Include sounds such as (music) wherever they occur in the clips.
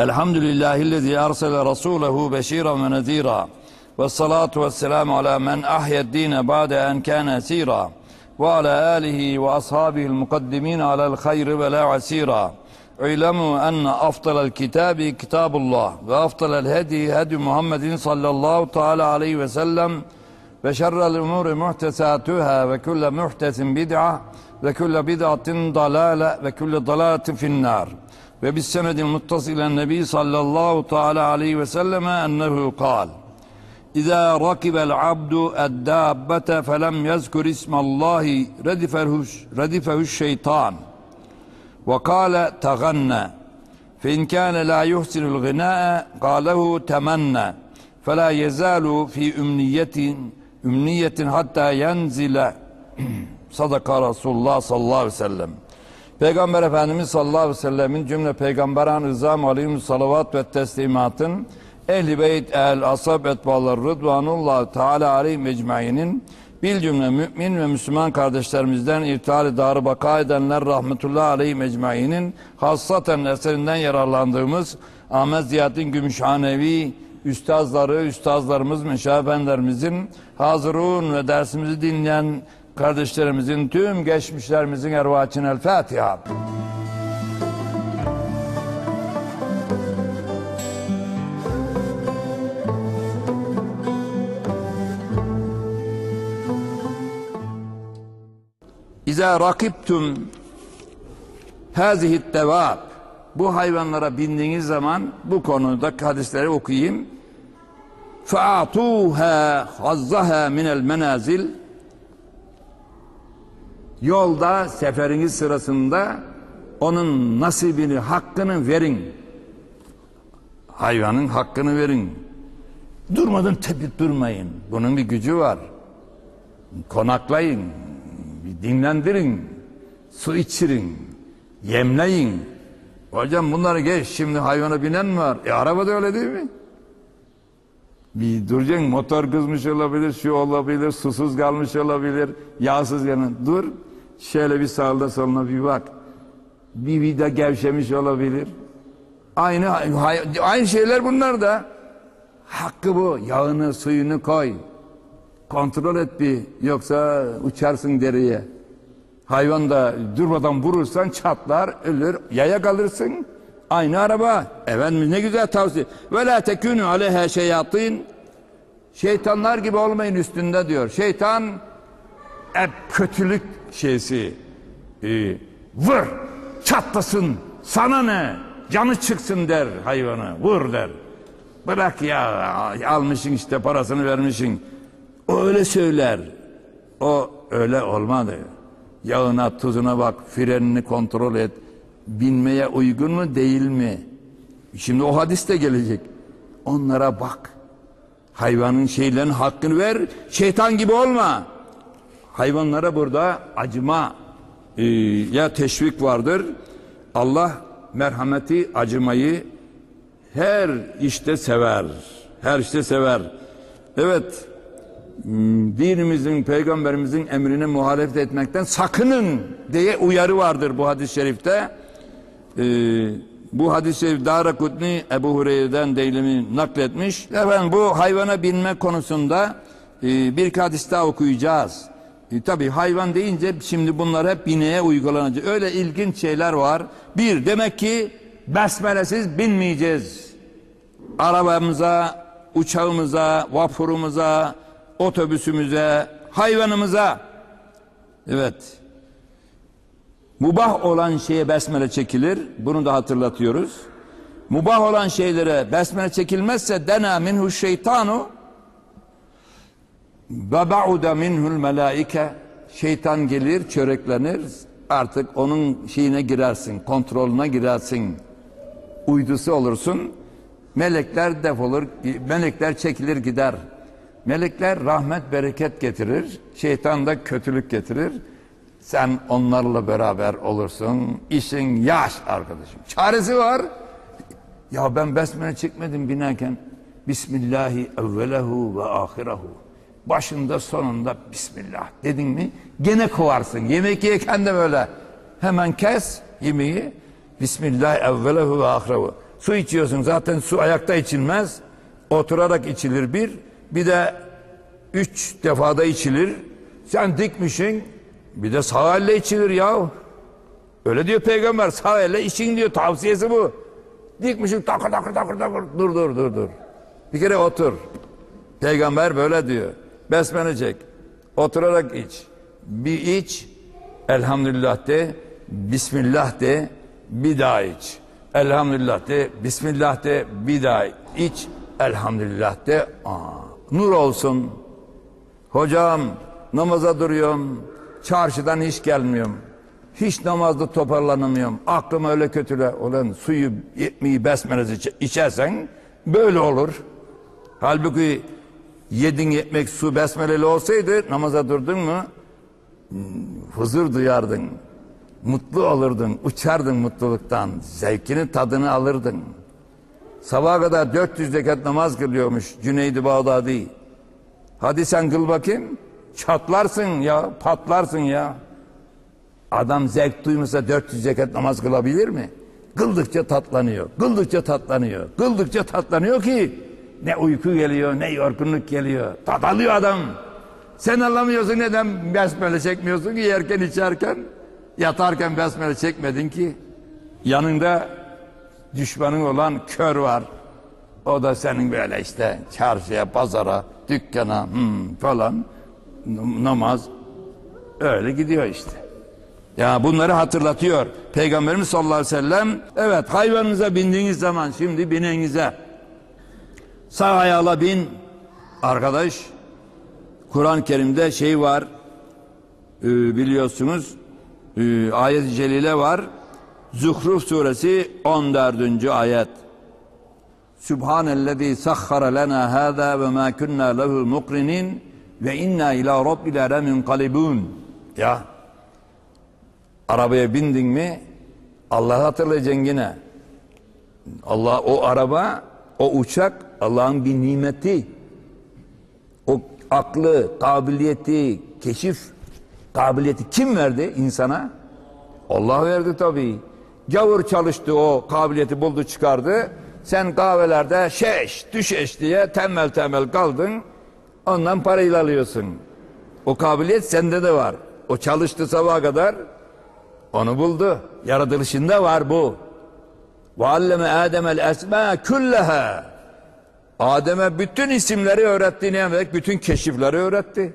الحمد لله الذي أرسل رسوله بشيرا ونذيرا والصلاة والسلام على من أحيا الدين بعد أن كان أسيرا وعلى آله وأصحابه المقدمين على الخير ولا عسيرا. اعلموا أن أفضل الكتاب كتاب الله وأفضل الهدي هدي محمد صلى الله تعالى عليه وسلم وشر الأمور محتساتها وكل محتس بدعة وكل بدعة ضلالة وكل ضلالة في النار. وبالسند المتصل إلى النبي صلى الله تعالى عليه وسلم أنه قال إذا ركب العبد الدابة فلم يذكر اسم الله ردفه, ردفه الشيطان وقال تغنى فإن كان لا يحسن الغناء قاله تمنى فلا يزال في أمنية أمنية حتى ينزل صدق رسول الله صلى الله عليه وسلم Peygamber Efendimiz sallallahu aleyhi ve sellemin cümle peygamberan rızam aleyhim salavat ve teslimatın ehli beyt el asab etbalar rıdvanullah teala aleyhim ecmainin bil cümle mümin ve Müslüman kardeşlerimizden irtihal darı baka edenler rahmetullah aleyhim ecmainin hassaten eserinden yararlandığımız Ahmet Ziyaddin Gümüşhanevi üstazları, üstazlarımız, meşafenlerimizin hazırun ve dersimizi dinleyen kardeşlerimizin tüm geçmişlerimizin ervaçın el Fatiha. İza rakiptum hazihi devab bu hayvanlara bindiğiniz zaman bu konuda hadisleri okuyayım. Fa'atuha hazzaha minel menazil Yolda seferiniz sırasında onun nasibini, hakkını verin. Hayvanın hakkını verin. Durmadan tepip durmayın. Bunun bir gücü var. Konaklayın, dinlendirin, su içirin, yemleyin. Hocam bunları geç, şimdi hayvana binen var? E araba da öyle değil mi? Bir duracaksın, motor kızmış olabilir, şu olabilir, susuz kalmış olabilir, yağsız yanın. Dur, şöyle bir sağda soluna bir bak. Bir vida gevşemiş olabilir. Aynı aynı şeyler bunlar da. Hakkı bu. Yağını, suyunu koy. Kontrol et bir. Yoksa uçarsın deriye. Hayvan da durmadan vurursan çatlar, ölür, yaya kalırsın. Aynı araba. Efendim ne güzel tavsiye. Ve la tekûnü aleyhâ şeyatîn. Şeytanlar gibi olmayın üstünde diyor. Şeytan hep kötülük şeysi. Ee, vur, çatlasın, sana ne? Canı çıksın der hayvana, vur der. Bırak ya, almışsın işte parasını vermişsin. O öyle söyler. O öyle olmadı. Yağına, tuzuna bak, frenini kontrol et. Binmeye uygun mu değil mi? Şimdi o hadis de gelecek. Onlara bak. Hayvanın şeylerin hakkını ver. Şeytan gibi olma. Hayvanlara burada acıma e, ya teşvik vardır. Allah merhameti, acımayı her işte sever. Her işte sever. Evet, dinimizin, peygamberimizin emrine muhalefet etmekten sakının diye uyarı vardır bu hadis-i şerifte. Ee, bu hadis-i şerif Darakutni Ebu Hureyre'den deylemi nakletmiş. Efendim bu hayvana binme konusunda e, bir hadis daha okuyacağız. E, Tabi hayvan deyince şimdi bunlar hep bineğe uygulanacak. Öyle ilginç şeyler var. Bir, demek ki besmelesiz binmeyeceğiz. Arabamıza, uçağımıza, vapurumuza, otobüsümüze, hayvanımıza. Evet. Mubah olan şeye besmele çekilir. Bunu da hatırlatıyoruz. Mubah olan şeylere besmele çekilmezse dena minhu şeytanu ve ba'uda minhul melaike şeytan gelir çöreklenir artık onun şeyine girersin kontrolüne girersin uydusu olursun Melekler defolur, melekler çekilir gider. Melekler rahmet bereket getirir, şeytan da kötülük getirir. Sen onlarla beraber olursun. İşin yaş arkadaşım. Çaresi var. Ya ben besmele çekmedim binerken. Bismillahi evvelehu ve ahirehu. Başında sonunda Bismillah dedin mi gene kovarsın. Yemek yerken de böyle. Hemen kes yemeği. Bismillah evvelehu ve ahirehu. Su içiyorsun zaten su ayakta içilmez. Oturarak içilir bir. Bir de üç defada içilir. Sen dikmişsin. Bir de sağ elle içilir ya. Öyle diyor peygamber sağ elle için diyor tavsiyesi bu. Dikmişim takır takır takır takır dur dur dur dur. Bir kere otur. Peygamber böyle diyor. Besmele çek. Oturarak iç. Bir iç. Elhamdülillah de. Bismillah de. Bir daha iç. Elhamdülillah de. Bismillah de. Bir daha iç. Elhamdülillah de. Aa, nur olsun. Hocam namaza duruyorum. Çarşıdan hiç gelmiyorum. Hiç namazda toparlanamıyorum. Aklım öyle kötüle. Ulan suyu yetmeyi besmelesi içersen böyle olur. Halbuki yedin ekmek su besmeleli olsaydı namaza durdun mu huzur duyardın. Mutlu olurdun, uçardın mutluluktan. Zevkini, tadını alırdın. Sabaha kadar 400 rekat namaz kılıyormuş Cüneydi Bağdadi. Hadi sen kıl bakayım. Çatlarsın ya, patlarsın ya. Adam zevk duymasa 400 rekat namaz kılabilir mi? Kıldıkça tatlanıyor, kıldıkça tatlanıyor, kıldıkça tatlanıyor ki ne uyku geliyor, ne yorgunluk geliyor. Tat alıyor adam. Sen anlamıyorsun neden besmele çekmiyorsun ki yerken içerken, yatarken besmele çekmedin ki. Yanında düşmanın olan kör var. O da senin böyle işte çarşıya, pazara, dükkana hmm, falan namaz öyle gidiyor işte. Ya bunları hatırlatıyor Peygamberimiz sallallahu aleyhi ve sellem. Evet hayvanınıza bindiğiniz zaman şimdi binenize sağ ayağla bin arkadaş Kur'an-ı Kerim'de şey var e, biliyorsunuz e, ayet-i celile var Zuhruf suresi 14. ayet Subhanellezî sahhara lena hâzâ ve mâ kunnâ lehu mukrinin ve inna ila rabbina lemunqalibun. Ya arabaya bindin mi Allah'ı hatırlayacaksın yine. Allah o araba, o uçak Allah'ın bir nimeti. O aklı, kabiliyeti, keşif kabiliyeti kim verdi insana? Allah verdi tabii. Gavur çalıştı o kabiliyeti buldu çıkardı. Sen kahvelerde şeş, düşeş diye tembel tembel kaldın. Ondan parayla alıyorsun. O kabiliyet sende de var. O çalıştı sabaha kadar. Onu buldu. Yaratılışında var bu. Ve alleme Adem'el esma külleha. Adem'e bütün isimleri öğretti ne demek? Bütün keşifleri öğretti.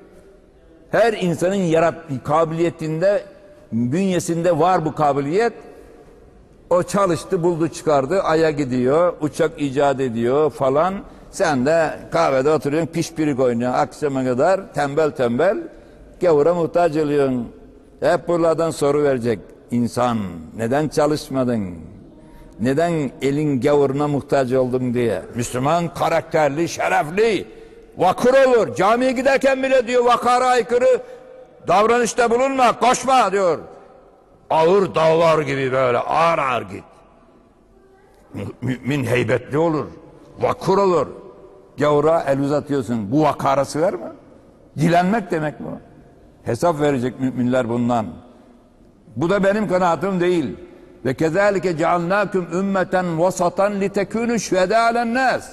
Her insanın yarat kabiliyetinde, bünyesinde var bu kabiliyet. O çalıştı, buldu, çıkardı, aya gidiyor, uçak icat ediyor falan. Sen de kahvede oturuyorsun, pişpirik oynuyorsun akşama kadar, tembel tembel, gavura muhtaç oluyorsun. Hep buralardan soru verecek insan. Neden çalışmadın? Neden elin gavuruna muhtaç oldun diye. Müslüman karakterli, şerefli, vakur olur. Camiye giderken bile diyor vakara aykırı davranışta bulunma, koşma diyor. Ağır dağlar gibi böyle ağır ağır git. Mümin heybetli olur, vakur olur. Gavura el uzatıyorsun. Bu vakarası var mı? Dilenmek demek bu. Hesap verecek müminler bundan. Bu da benim kanaatim değil. Ve kezalike cealnakum ümmeten vasatan litekunu şühedâ alennas.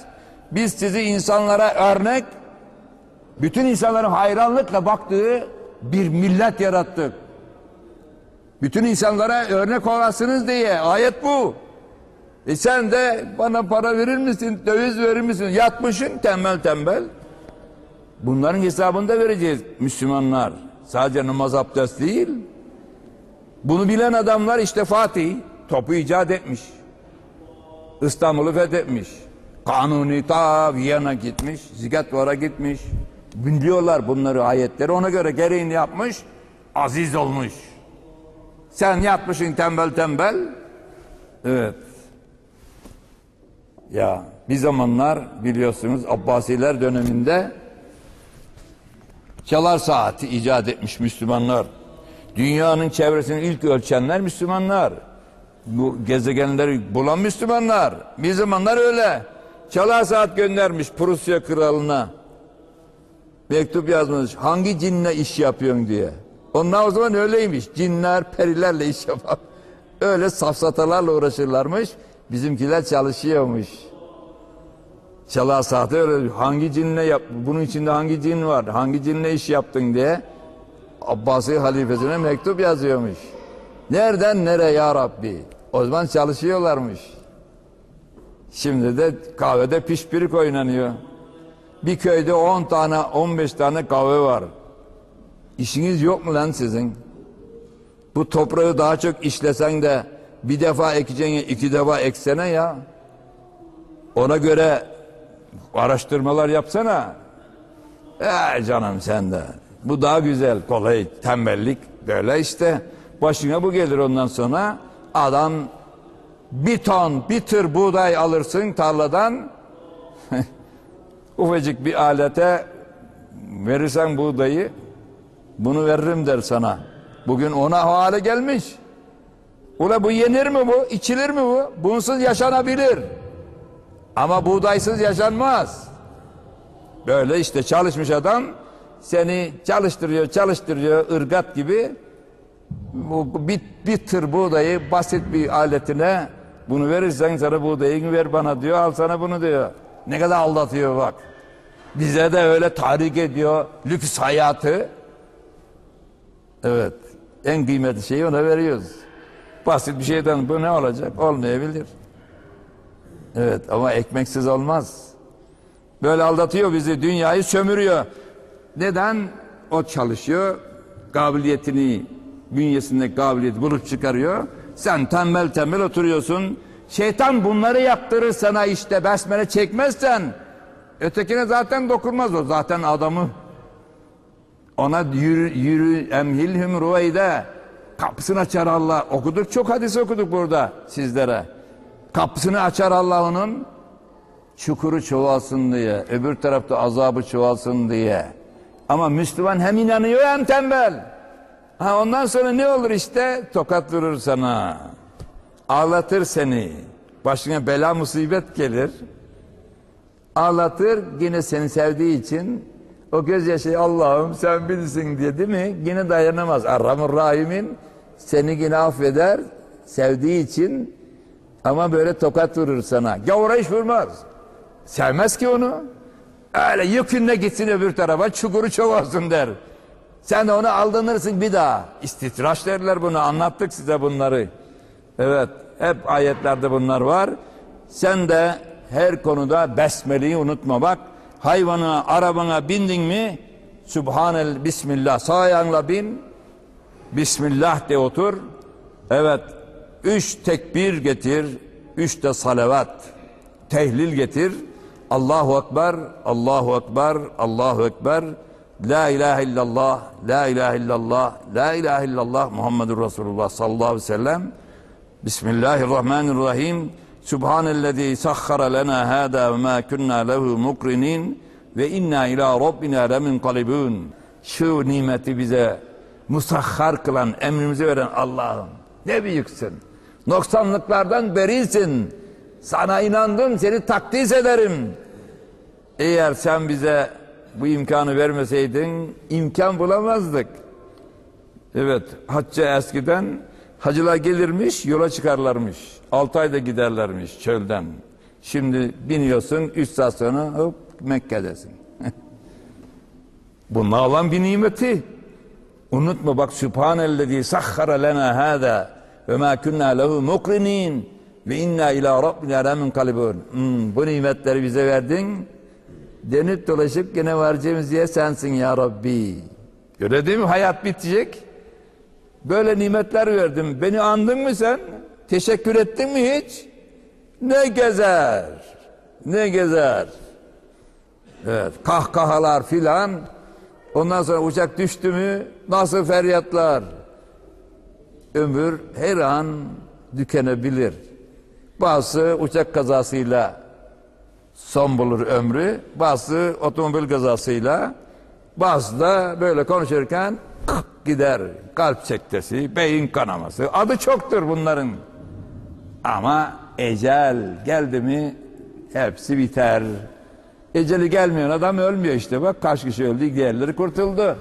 Biz sizi insanlara örnek, bütün insanların hayranlıkla baktığı bir millet yarattık. Bütün insanlara örnek olasınız diye ayet bu. E sen de bana para verir misin, döviz verir misin? Yatmışsın tembel tembel. Bunların hesabını da vereceğiz Müslümanlar. Sadece namaz abdest değil. Bunu bilen adamlar işte Fatih topu icat etmiş. İstanbul'u fethetmiş. Kanuni ta Viyana gitmiş, Zigetvar'a gitmiş. Biliyorlar bunları ayetleri ona göre gereğini yapmış, aziz olmuş. Sen yatmışsın tembel tembel. Evet. Ya bir zamanlar biliyorsunuz Abbasiler döneminde çalar saati icat etmiş Müslümanlar. Dünyanın çevresini ilk ölçenler Müslümanlar. Bu gezegenleri bulan Müslümanlar. Bir zamanlar öyle. Çalar saat göndermiş Prusya kralına. Mektup yazmış. Hangi cinle iş yapıyorsun diye. Onlar o zaman öyleymiş. Cinler, perilerle iş yapar. (laughs) Öyle safsatalarla uğraşırlarmış. Bizimkiler çalışıyormuş. Çalar saati öyle hangi cinle yap bunun içinde hangi cin var hangi cinle iş yaptın diye Abbasi halifesine mektup yazıyormuş. Nereden nereye ya Rabbi? O zaman çalışıyorlarmış. Şimdi de kahvede pişpirik oynanıyor. Bir köyde 10 tane 15 tane kahve var. İşiniz yok mu lan sizin? Bu toprağı daha çok işlesen de bir defa ekeceğine iki defa eksene ya. Ona göre araştırmalar yapsana. Ee canım sen de. Bu daha güzel, kolay, tembellik. Böyle işte. Başına bu gelir ondan sonra. Adam bir ton, bir tır buğday alırsın tarladan. (laughs) Ufacık bir alete verirsen buğdayı, bunu veririm der sana. Bugün ona hale gelmiş. Ula bu yenir mi bu? İçilir mi bu? Bunsuz yaşanabilir. Ama buğdaysız yaşanmaz. Böyle işte çalışmış adam seni çalıştırıyor, çalıştırıyor ırgat gibi. Bu bir, bir tır buğdayı basit bir aletine bunu verirsen sana buğdayı ver bana diyor. Al sana bunu diyor. Ne kadar aldatıyor bak. Bize de öyle tahrik ediyor lüks hayatı. Evet. En kıymetli şeyi ona veriyoruz. Basit bir şeyden bu ne olacak? Olmayabilir. Evet ama ekmeksiz olmaz. Böyle aldatıyor bizi, dünyayı sömürüyor. Neden? O çalışıyor, kabiliyetini, bünyesinde kabiliyet bulup çıkarıyor. Sen tembel tembel oturuyorsun. Şeytan bunları yaptırır sana işte besmele çekmezsen. Ötekine zaten dokunmaz o zaten adamı. Ona yürü, yürü emhilhüm ruveyde. Kapısını açar Allah. Okuduk çok hadis okuduk burada sizlere. Kapısını açar Allah onun. Çukuru çoğalsın diye. Öbür tarafta azabı çoğalsın diye. Ama Müslüman hem inanıyor hem tembel. Ha ondan sonra ne olur işte? Tokat vurur sana. Ağlatır seni. Başına bela musibet gelir. Ağlatır yine seni sevdiği için o gözyaşı Allah'ım sen bilirsin diye değil mi? Yine dayanamaz. Arhamur Rahim'in seni yine affeder sevdiği için ama böyle tokat vurur sana. Gavura iş vurmaz. Sevmez ki onu. Öyle yükünle gitsin öbür tarafa çukuru çoğalsın der. Sen de ona aldanırsın bir daha. İstitraş derler bunu. Anlattık size bunları. Evet. Hep ayetlerde bunlar var. Sen de her konuda besmeleyi unutma bak. Hayvana, arabana bindin mi? Subhanel Bismillah. Sağ ayağınla bin. Bismillah de otur. Evet. Üç tekbir getir. Üç de salavat. Tehlil getir. Allahu Ekber, Allahu Ekber, Allahu Ekber. La ilahe illallah, la ilahe illallah, la ilahe illallah Muhammedur Resulullah sallallahu aleyhi ve sellem. Bismillahirrahmanirrahim. Subhanellezî sahhara lena hâdâ ve mâ kunnâ lehu mukrinin ve inna ila rabbina lemunqalibun. Şu nimeti bize musahhar kılan, emrimizi veren Allah'ım. Ne büyüksün. Noksanlıklardan berisin. Sana inandım, seni takdis ederim. Eğer sen bize bu imkanı vermeseydin imkan bulamazdık. Evet, hacca eskiden hacılar gelirmiş, yola çıkarlarmış. Altı ayda giderlermiş çölden. Şimdi biniyorsun, üç saat sonra hop Mekke'desin. (laughs) Bu olan bir nimeti. Unutma bak Sübhanellezî sahhara lena hâdâ ve mâ kunnâ lehu mukrinin ve inna ila rabbina lemunqalibun. Hmm, bu nimetleri bize verdin. Dönüp dolaşıp gene varacağımız yer sensin ya Rabbi. Öyle değil mi? Hayat bitecek. Böyle nimetler verdim. Beni andın mı sen? Teşekkür ettin mi hiç? Ne gezer? Ne gezer? Evet, kahkahalar filan. Ondan sonra uçak düştü mü nasıl feryatlar? Ömür her an tükenebilir. Bazı uçak kazasıyla son bulur ömrü. Bazı otomobil kazasıyla bazı da böyle konuşurken gider. Kalp sektesi, beyin kanaması. Adı çoktur bunların. Ama ecel geldi mi hepsi biter. Eceli gelmeyen adam ölmüyor işte bak kaç kişi öldü diğerleri kurtuldu.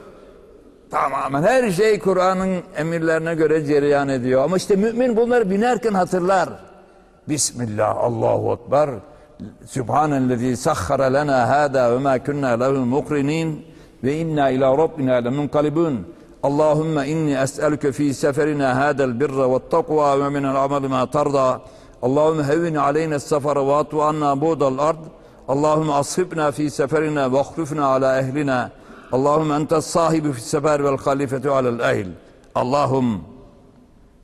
Tamamen her şey Kur'an'ın emirlerine göre cereyan ediyor. Ama işte mümin bunları binerken hatırlar. Bismillah, Allahu Ekber. Sübhanellezi sahhara lena hada ve ma kunna lehu mukrinin ve inna ila rabbina lemunqalibun. Allahümme inni es'eluke fi seferina hada'l birra ve takva ve minel amel ma tarda. Allahümme hevvin aleyna sefere ve atu anna budal ard. Allahümme ashibna fi seferina ve ahlufna ala ehlina. Allahümme entes sahibi fi sefer vel halifetu alel ehl. Allahum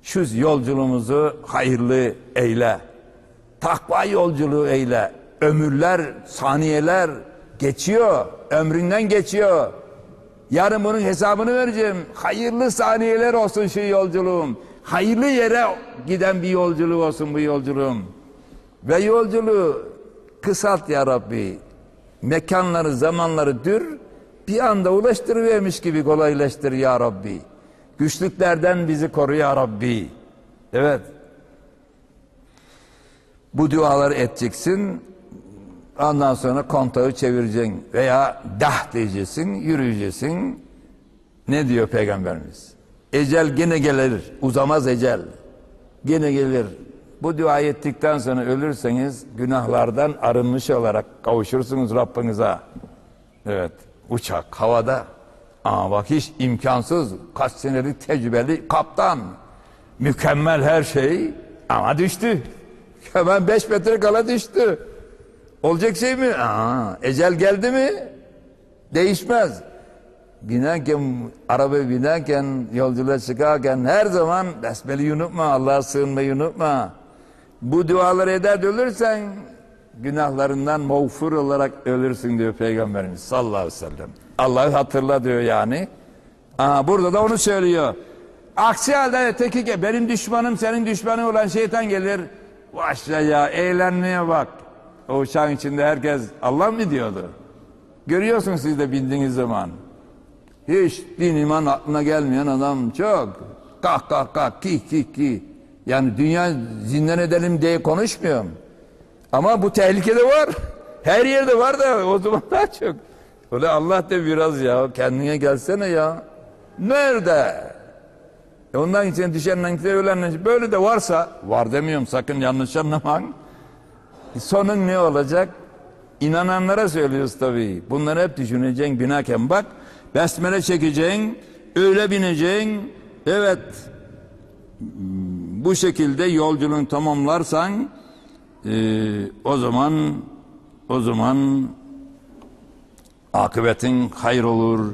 şu yolculuğumuzu hayırlı eyle. Takva yolculuğu eyle. Ömürler, saniyeler geçiyor. Ömründen geçiyor. Yarın bunun hesabını vereceğim. Hayırlı saniyeler olsun şu yolculuğum. Hayırlı yere giden bir yolculuk olsun bu yolculuğum. Ve yolculuğu kısalt ya Rabbi. Mekanları, zamanları dür. Bir anda ulaştırıvermiş gibi kolaylaştır ya Rabbi. Güçlüklerden bizi koru ya Rabbi. Evet. Bu duaları edeceksin. Ondan sonra kontağı çevireceksin. Veya dah diyeceksin, yürüyeceksin. Ne diyor Peygamberimiz? Ecel gene gelir. Uzamaz ecel. Gene gelir. Bu duayı ettikten sonra ölürseniz günahlardan arınmış olarak kavuşursunuz Rabbinize. Evet. Uçak havada. Ama bak hiç imkansız. Kaç senelik tecrübeli kaptan. Mükemmel her şey. Ama düştü. (laughs) Hemen 5 metre kala düştü. Olacak şey mi? Aa, ecel geldi mi? Değişmez. Binerken, araba binerken, yolculuğa çıkarken her zaman besmeleyi unutma, Allah'a sığınmayı unutma. Bu duaları eder de ölürsen günahlarından mağfur olarak ölürsün diyor Peygamberimiz sallallahu aleyhi ve sellem. Allah'ı hatırla diyor yani. Aha, burada da onu söylüyor. Aksi halde öteki benim düşmanım senin düşmanın olan şeytan gelir. Başla ya eğlenmeye bak. O uçağın içinde herkes Allah mı diyordu? Görüyorsunuz siz de bindiğiniz zaman. Hiç din iman aklına gelmeyen adam çok. Kah kah kah ki ki ki. Yani dünya zindan edelim diye konuşmuyorum. Ama bu tehlikede var. Her yerde var da o zaman (laughs) daha çok. Öyle Allah de biraz ya kendine gelsene ya. Nerede? E ondan için düşenle ölenle böyle de varsa var demiyorum sakın yanlış anlamayın. Sonun ne olacak? İnananlara söylüyoruz tabii. Bunları hep düşüneceksin binerken bak. Besmele çekeceksin, öyle bineceksin. Evet. Bu şekilde yolculuğunu tamamlarsan e, o zaman o zaman akıbetin hayır olur.